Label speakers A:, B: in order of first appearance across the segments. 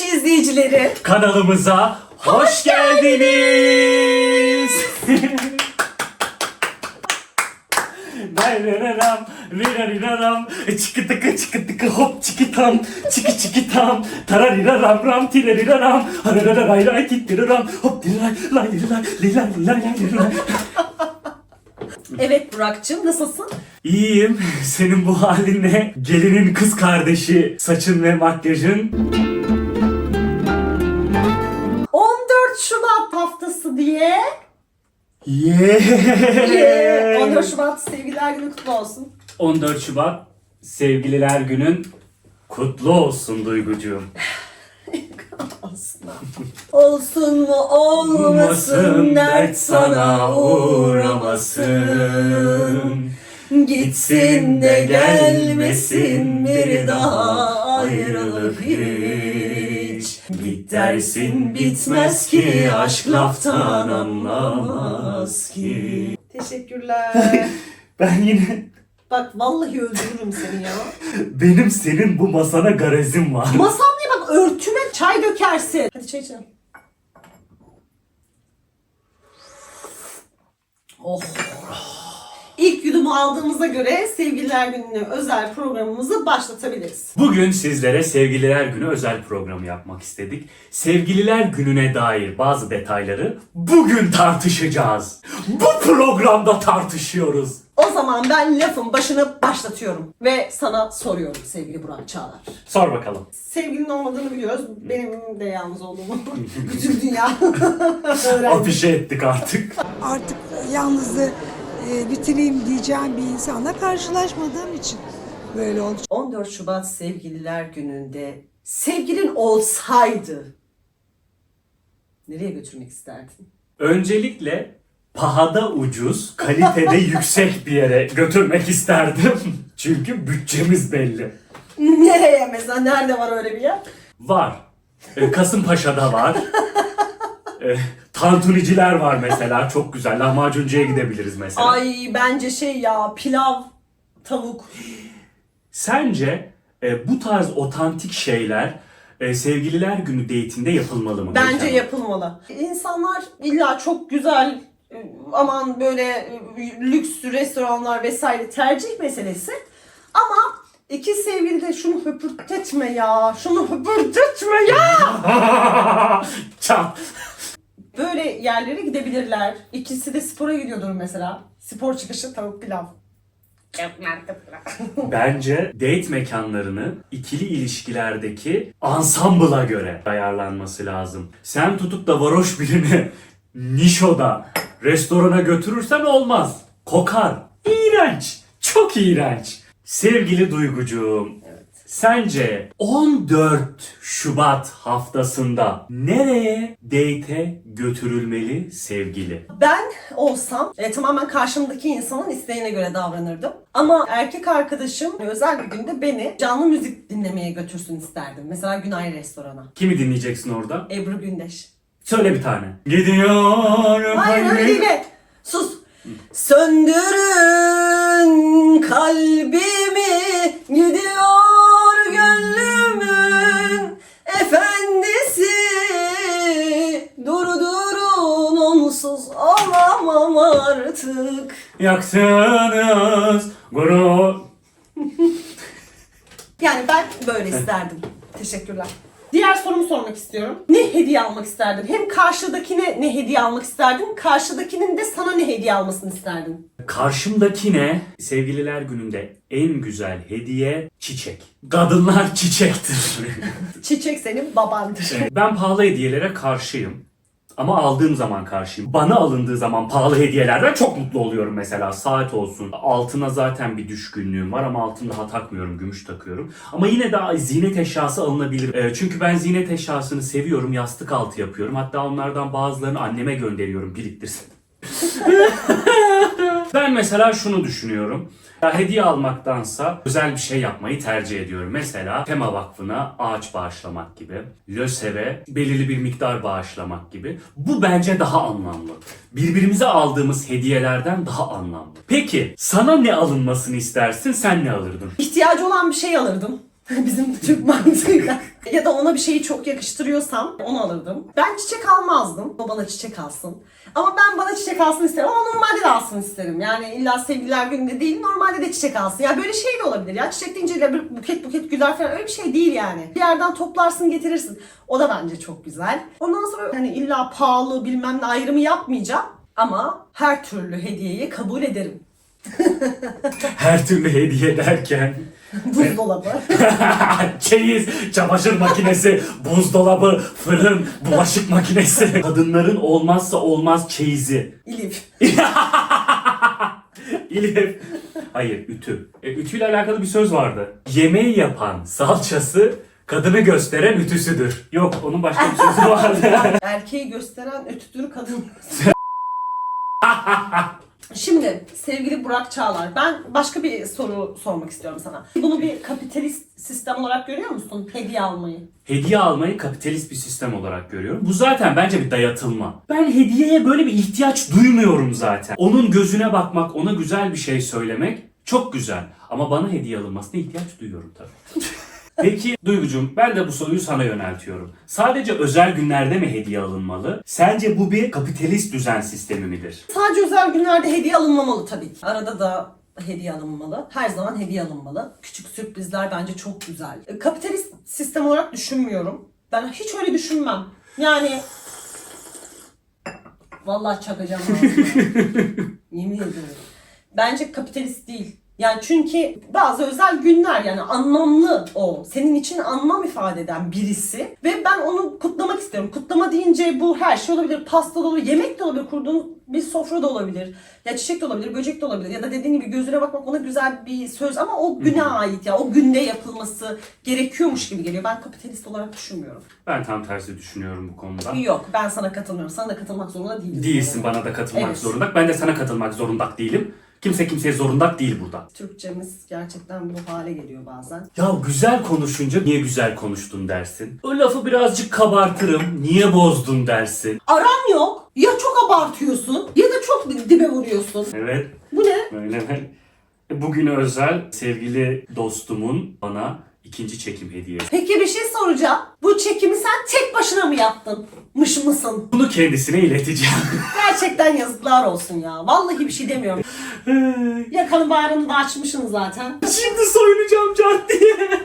A: Flash izleyicileri.
B: Kanalımıza hoş geldiniz. Rararam, rirariraram, çıkı tıkı çıkı tıkı hop çıkı tam, çıkı çıkı tam, tarariraram ram tirariraram, harararay ray tittiraram, hop tiraray lay lay lay lay lay lay.
A: Evet Burak'cığım nasılsın?
B: İyiyim. Senin bu halinle gelinin kız kardeşi saçın ve makyajın Yeah.
A: 14 Şubat sevgiler günü kutlu olsun.
B: 14 Şubat Sevgililer Günün kutlu olsun Duygucuğum.
A: Olsun mu olmasın dert sana uğramasın. Gitsin de gelmesin bir daha ayrılık hiç.
B: Git dersin bitmez ki aşk laftan anlamaz ki.
A: Teşekkürler.
B: Ben yine
A: Bak vallahi öldürürüm seni ya.
B: benim senin bu masana garezim var.
A: Masam diye bak örtüme çay dökersin. Hadi çay içelim. Oh. İlk yudumu aldığımıza göre sevgililer gününe özel programımızı başlatabiliriz.
B: Bugün sizlere Sevgililer Günü özel programı yapmak istedik. Sevgililer Günü'ne dair bazı detayları bugün tartışacağız. Bu programda tartışıyoruz.
A: O zaman ben lafın başını başlatıyorum ve sana soruyorum sevgili Burak Çağlar.
B: Sor bakalım.
A: Sevgilinin olmadığını biliyoruz. Benim de yalnız olduğumu bütün dünya öğrendi.
B: Afişe ettik artık.
C: artık yalnızlığı e, bitireyim diyeceğim bir insanla karşılaşmadığım için böyle oldu.
A: 14 Şubat Sevgililer Günü'nde sevgilin olsaydı nereye götürmek isterdin?
B: Öncelikle pahada ucuz, kalitede yüksek bir yere götürmek isterdim. Çünkü bütçemiz belli.
A: Nereye mesela? Nerede var öyle bir yer?
B: Var. Ee, Kasımpaşa'da var. Ee, Tantuniciler var mesela. Çok güzel. Lahmacuncuya gidebiliriz mesela.
A: Ay bence şey ya pilav, tavuk.
B: Sence e, bu tarz otantik şeyler e, sevgililer günü date'inde yapılmalı mı?
A: Bence
B: Mekan?
A: yapılmalı. İnsanlar illa çok güzel e, aman böyle e, lüks restoranlar vesaire tercih meselesi. Ama iki sevgili de şunu höpürtetme ya. Şunu höpürtetme ya.
B: Çat.
A: Böyle yerlere gidebilirler. İkisi de spora gidiyordur mesela. Spor çıkışı tavuk pilav.
B: Bence date mekanlarını ikili ilişkilerdeki ansambla göre ayarlanması lazım. Sen tutup da varoş birini Nişo'da restorana götürürsen olmaz. Kokar. İğrenç. Çok iğrenç. Sevgili Duygucuğum. Sence 14 Şubat haftasında nereye date götürülmeli sevgili?
A: Ben olsam e, tamamen karşımdaki insanın isteğine göre davranırdım. Ama erkek arkadaşım özel bir günde beni canlı müzik dinlemeye götürsün isterdim. Mesela Günay Restorana.
B: Kimi dinleyeceksin orada?
A: Ebru Gündeş.
B: Söyle bir tane. Gidiyor
A: Hayır öyle değil. Sus. Söndürün kalbimi gidiyor olamam artık.
B: Yaktınız gurur.
A: Yani ben böyle isterdim. Teşekkürler. Diğer sorumu sormak istiyorum. Ne hediye almak isterdin? Hem karşıdakine ne hediye almak isterdin? Karşıdakinin de sana ne hediye almasını isterdin?
B: Karşımdakine sevgililer gününde en güzel hediye çiçek. Kadınlar çiçektir.
A: Çiçek senin babandır.
B: ben pahalı hediyelere karşıyım. Ama aldığım zaman karşıyım. Bana alındığı zaman pahalı hediyelerden çok mutlu oluyorum mesela. Saat olsun. Altına zaten bir düşkünlüğüm var ama altın daha takmıyorum. Gümüş takıyorum. Ama yine de ziynet eşyası alınabilir. Ee, çünkü ben ziynet eşyasını seviyorum. Yastık altı yapıyorum. Hatta onlardan bazılarını anneme gönderiyorum biriktirsin. Ben mesela şunu düşünüyorum. Ya hediye almaktansa özel bir şey yapmayı tercih ediyorum. Mesela Tema Vakfı'na ağaç bağışlamak gibi, LÖSEV'e belirli bir miktar bağışlamak gibi. Bu bence daha anlamlı. Birbirimize aldığımız hediyelerden daha anlamlı. Peki sana ne alınmasını istersin, sen ne alırdın?
A: İhtiyacı olan bir şey alırdım. Bizim Türk mantığıyla. ya da ona bir şeyi çok yakıştırıyorsam onu alırdım. Ben çiçek almazdım. O bana çiçek alsın. Ama ben bana çiçek alsın isterim ama normalde de alsın isterim. Yani illa sevgililer gününde değil normalde de çiçek alsın. Ya böyle şey de olabilir ya. Çiçek deyince de bir buket buket güler falan öyle bir şey değil yani. Bir yerden toplarsın getirirsin. O da bence çok güzel. Ondan sonra hani illa pahalı bilmem ne ayrımı yapmayacağım. Ama her türlü hediyeyi kabul ederim.
B: Her türlü hediye derken.
A: Buzdolabı.
B: Çeyiz, çamaşır makinesi, buzdolabı, fırın, bulaşık makinesi. Kadınların olmazsa olmaz çeyizi.
A: İlif.
B: İlif. Hayır, ütü. E, ütüyle alakalı bir söz vardı. Yemeği yapan salçası kadını gösteren ütüsüdür. Yok, onun başka bir sözü vardı.
A: Erkeği gösteren ötüdür kadın. Şimdi sevgili Burak Çağlar ben başka bir soru sormak istiyorum sana. Bunu bir kapitalist sistem olarak görüyor musun? Hediye almayı.
B: Hediye almayı kapitalist bir sistem olarak görüyorum. Bu zaten bence bir dayatılma. Ben hediyeye böyle bir ihtiyaç duymuyorum zaten. Onun gözüne bakmak, ona güzel bir şey söylemek çok güzel. Ama bana hediye alınmasına ihtiyaç duyuyorum tabii. Peki Duygucuğum ben de bu soruyu sana yöneltiyorum. Sadece özel günlerde mi hediye alınmalı? Sence bu bir kapitalist düzen sistemi midir?
A: Sadece özel günlerde hediye alınmamalı tabii ki. Arada da hediye alınmalı. Her zaman hediye alınmalı. Küçük sürprizler bence çok güzel. E, Kapitalist sistem olarak düşünmüyorum. Ben hiç öyle düşünmem. Yani Vallahi çakacağım ağzına. Yemin ediyorum. Bence kapitalist değil. Yani çünkü bazı özel günler yani anlamlı o. Senin için anlam ifade eden birisi. Ve ben onu kutlamak istiyorum. Kutlama deyince bu her şey olabilir. Pasta da olabilir, yemek de olabilir, kurduğun bir sofra da olabilir. Ya çiçek de olabilir, böcek de olabilir. Ya da dediğin gibi gözüne bakmak ona güzel bir söz ama o güne ait ya. O günde yapılması gerekiyormuş gibi geliyor. Ben kapitalist olarak düşünmüyorum.
B: Ben tam tersi düşünüyorum bu konuda.
A: Yok ben sana katılmıyorum. Sana da katılmak zorunda değilim.
B: Değilsin bana da katılmak
A: Evet.
B: zorunda. Ben de sana katılmak zorunda değilim. Kimse kimseye zorunda değil burada.
A: Türkçemiz gerçekten bu hale geliyor bazen.
B: Ya güzel konuşunca niye güzel konuştun dersin. O lafı birazcık kabartırım. Niye bozdun dersin.
A: Aram yok. Ya çok abartıyorsun ya da çok dibe vuruyorsun.
B: Evet.
A: Bu ne?
B: Öyle mi? Bugüne özel sevgili dostumun bana ikinci çekim hediyesi.
A: Peki bir şey soracağım. Bu çekimi sen tek başına mı yaptın? Mış mısın?
B: Bunu kendisine ileteceğim.
A: Gerçekten yazıklar olsun ya. Vallahi bir şey demiyorum. Yakanı bağrını da açmışsın zaten.
B: Şimdi soyunacağım cart diye.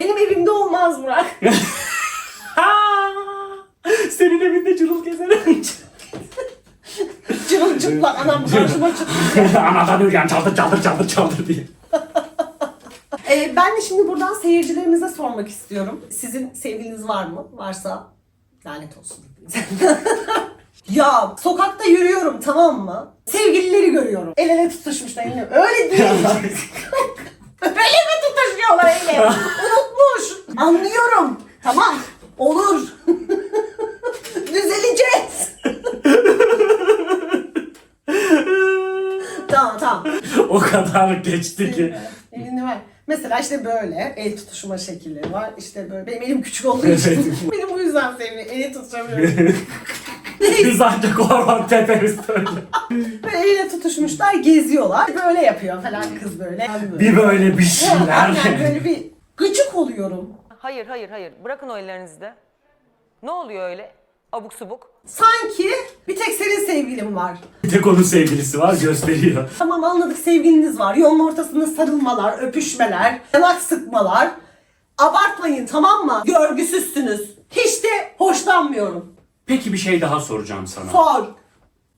A: Benim evimde olmaz Burak.
B: Senin evinde cırıl gezerim.
A: Cırıl cıplak anam karşıma çıktı.
B: Anadan uyuyan çaldır çaldır çaldır çaldır diye.
A: Ee, ben de şimdi buradan seyircilerimize sormak istiyorum. Sizin sevgiliniz var mı? Varsa lanet olsun. ya sokakta yürüyorum tamam mı? Sevgilileri görüyorum. El ele tutuşmuşlar. elini- Öyle değil. Öyle mi tutuşuyorlar eli? Unutmuş. Anlıyorum. Tamam. Olur. Düzeleceğiz. tamam tamam.
B: o kadar geçti ki.
A: Elini ver. Mesela işte böyle el tutuşma şekilleri var. İşte böyle benim elim küçük olduğu için. benim bu yüzden sevmiyorum. Eli tutuşamıyorum.
B: Biz ancak orman teperiz böyle.
A: Böyle eliyle tutuşmuşlar geziyorlar. Böyle yapıyor falan kız böyle.
B: Bir böyle bir şeyler.
A: Aynen böyle bir gıcık oluyorum.
D: Hayır hayır hayır. Bırakın o ellerinizi de. Ne oluyor öyle? Abuk subuk.
A: Sanki bir tek senin sevgilin var.
B: Bir tek onun sevgilisi var gösteriyor.
A: Tamam anladık sevgiliniz var. Yolun ortasında sarılmalar, öpüşmeler, yanak sıkmalar. Abartmayın tamam mı? Görgüsüzsünüz. Hiç de hoşlanmıyorum.
B: Peki bir şey daha soracağım sana.
A: Sor.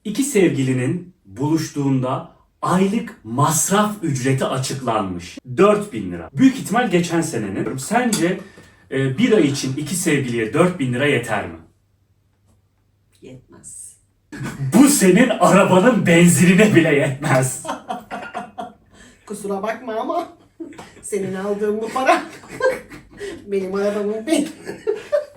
B: İki sevgilinin buluştuğunda aylık masraf ücreti açıklanmış. 4000 lira. Büyük ihtimal geçen senenin. Sence e, bir ay için iki sevgiliye 4000 lira yeter mi? Bu senin arabanın benzinine bile yetmez.
A: Kusura bakma ama senin aldığın bu para benim arabamın bin.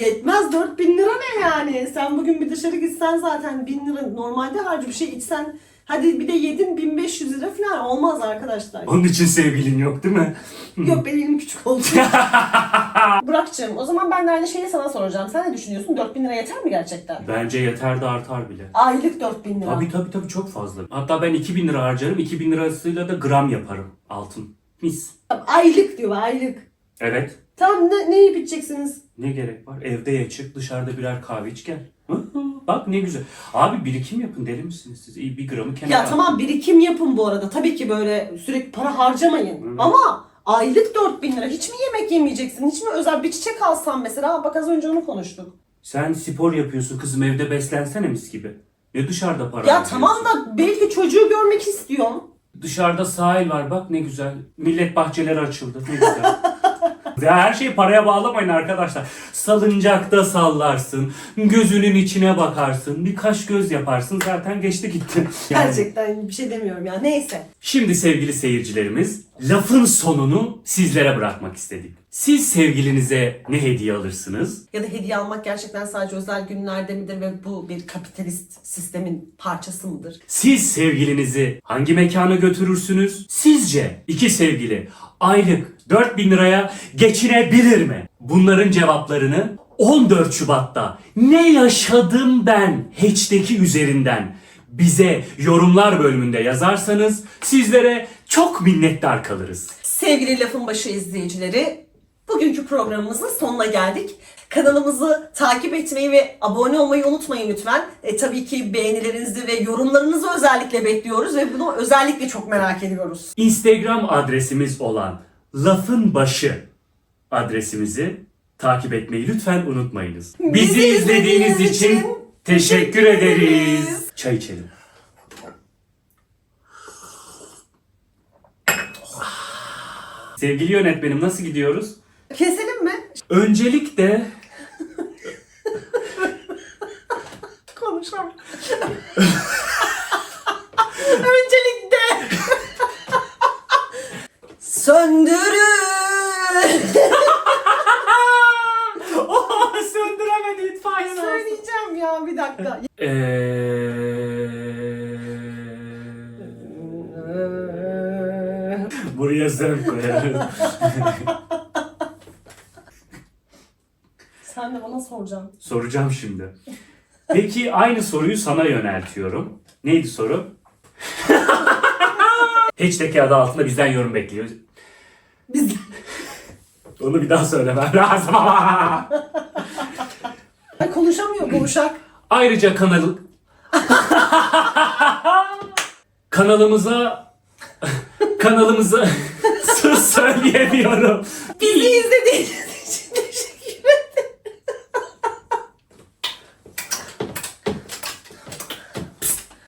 A: Yetmez 4000 lira ne yani? Sen bugün bir dışarı gitsen zaten 1000 lira normalde harcı bir şey içsen hadi bir de yedin 1500 lira falan olmaz arkadaşlar.
B: Onun için sevgilin yok değil mi?
A: Yok benim elim küçük oldu. Burak'cığım o zaman ben de aynı şeyi sana soracağım. Sen ne düşünüyorsun? 4000 lira yeter mi gerçekten?
B: Bence yeter de artar bile.
A: Aylık 4000 lira.
B: Tabii tabii tabii çok fazla. Hatta ben 2000 lira harcarım. 2000 lirasıyla da gram yaparım altın. Mis.
A: Aylık diyor aylık.
B: Evet.
A: Tamam ne, ne yiyip içeceksiniz?
B: Ne gerek var? Evde ye çık dışarıda birer kahve iç gel. Hı hı. Bak ne güzel. Abi birikim yapın deli misiniz siz? İyi bir gramı kenara
A: Ya
B: atın.
A: tamam birikim yapın bu arada. Tabii ki böyle sürekli para harcamayın. Ama aylık 4000 lira. Hiç mi yemek yemeyeceksin? Hiç mi özel bir çiçek alsan mesela? Bak az önce onu konuştuk.
B: Sen spor yapıyorsun kızım evde beslensene mis gibi. Ne dışarıda para
A: Ya
B: harcıyorsun?
A: tamam da belki çocuğu görmek istiyorsun.
B: Dışarıda sahil var bak ne güzel. Millet bahçeleri açıldı ne güzel. Ya her şeyi paraya bağlamayın arkadaşlar. Salıncakta sallarsın, gözünün içine bakarsın, bir kaş göz yaparsın zaten geçti gitti. Yani-
A: Gerçekten bir şey demiyorum ya. Neyse.
B: Şimdi sevgili seyircilerimiz, lafın sonunu sizlere bırakmak istedik. Siz sevgilinize ne hediye alırsınız?
A: Ya da hediye almak gerçekten sadece özel günlerde midir ve bu bir kapitalist sistemin parçası mıdır?
B: Siz sevgilinizi hangi mekana götürürsünüz? Sizce iki sevgili aylık 4000 liraya geçinebilir mi? Bunların cevaplarını 14 Şubat'ta ne yaşadım ben hashtag'i üzerinden bize yorumlar bölümünde yazarsanız sizlere çok minnettar kalırız.
A: Sevgili Lafın Başı izleyicileri, bugünkü programımızın sonuna geldik. Kanalımızı takip etmeyi ve abone olmayı unutmayın lütfen. E, tabii ki beğenilerinizi ve yorumlarınızı özellikle bekliyoruz ve bunu özellikle çok merak ediyoruz.
B: Instagram adresimiz olan lafın başı adresimizi takip etmeyi lütfen unutmayınız. Bizi,
A: Bizi
B: izlediğiniz için teşekkür ederiz. Çay içelim. Sevgili yönetmenim nasıl gidiyoruz?
A: Keselim mi?
B: Öncelikle
A: Konuşalım. Öncelikle söndürün.
B: oh, söndüremedi itfaiye lazım.
A: Ya bir dakika.
B: Eee... Buraya sen koyarım.
A: Sen de bana soracaksın.
B: Soracağım şimdi. Peki aynı soruyu sana yöneltiyorum. Neydi soru? Hashtag adı altında bizden yorum bekliyoruz.
A: Biz
B: Onu bir daha söylemem lazım.
A: Konuşamıyor konuşak.
B: Ayrıca kanal... kanalımıza... kanalımıza... Söz söyleyemiyorum.
A: Bizi izlediğiniz